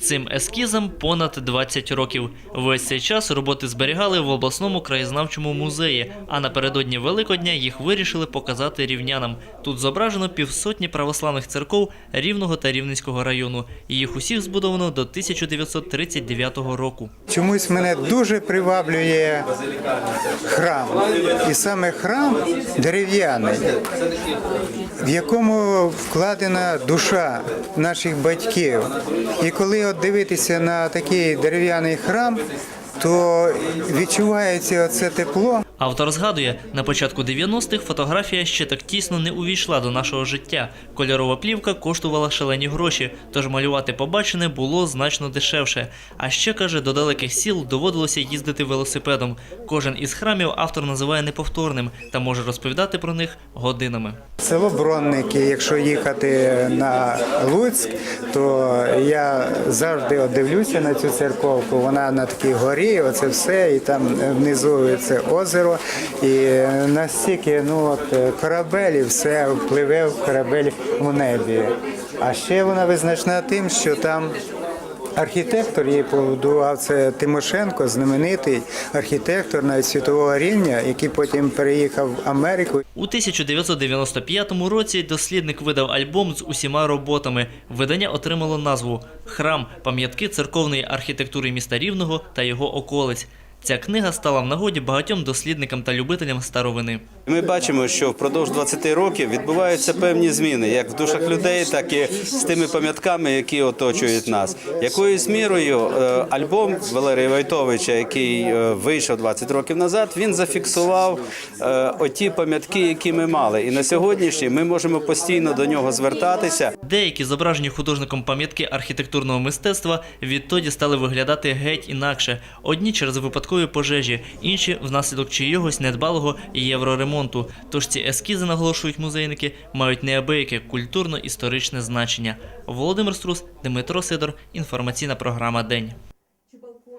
Цим ескізам понад 20 років. Весь цей час роботи зберігали в обласному краєзнавчому музеї, а напередодні Великодня їх вирішили показати рівнянам. Тут зображено півсотні православних церков Рівного та Рівненського району. Їх усіх збудовано до 1939 року. Чомусь мене дуже приваблює храм. І саме храм дерев'яний, в якому вкладена душа наших батьків. І коли от дивитися на такий дерев'яний храм, то відчувається оце тепло. Автор згадує, на початку 90-х фотографія ще так тісно не увійшла до нашого життя. Кольорова плівка коштувала шалені гроші, тож малювати побачене було значно дешевше. А ще каже, до далеких сіл доводилося їздити велосипедом. Кожен із храмів автор називає неповторним та може розповідати про них годинами. Село Бронники, якщо їхати на Луцьк, то я завжди дивлюся на цю церковку. Вона на такій горі, оце все, і там внизу це озеро. І настільки ну от корабель, і все пливе в корабель у небі. А ще вона визначна тим, що там. Архітектор її побудував це Тимошенко, знаменитий архітектор навіть світового рівня, який потім переїхав в Америку. У 1995 році дослідник видав альбом з усіма роботами. Видання отримало назву Храм пам'ятки церковної архітектури міста Рівного та його околиць. Ця книга стала в нагоді багатьом дослідникам та любителям старовини. Ми бачимо, що впродовж 20 років відбуваються певні зміни, як в душах людей, так і з тими пам'ятками, які оточують нас. Якоюсь мірою е, альбом Валерія Войтовича, який е, вийшов 20 років назад, він зафіксував е, оті пам'ятки, які ми мали. І на сьогоднішній ми можемо постійно до нього звертатися. Деякі зображені художником пам'ятки архітектурного мистецтва відтоді стали виглядати геть інакше. Одні через випадкові пожежі, інші внаслідок чиїгось недбалого євроремонту. Тож ці ескізи, наголошують музейники, мають неабияке культурно-історичне значення. Володимир Струс, Дмитро Сидор, інформаційна програма День.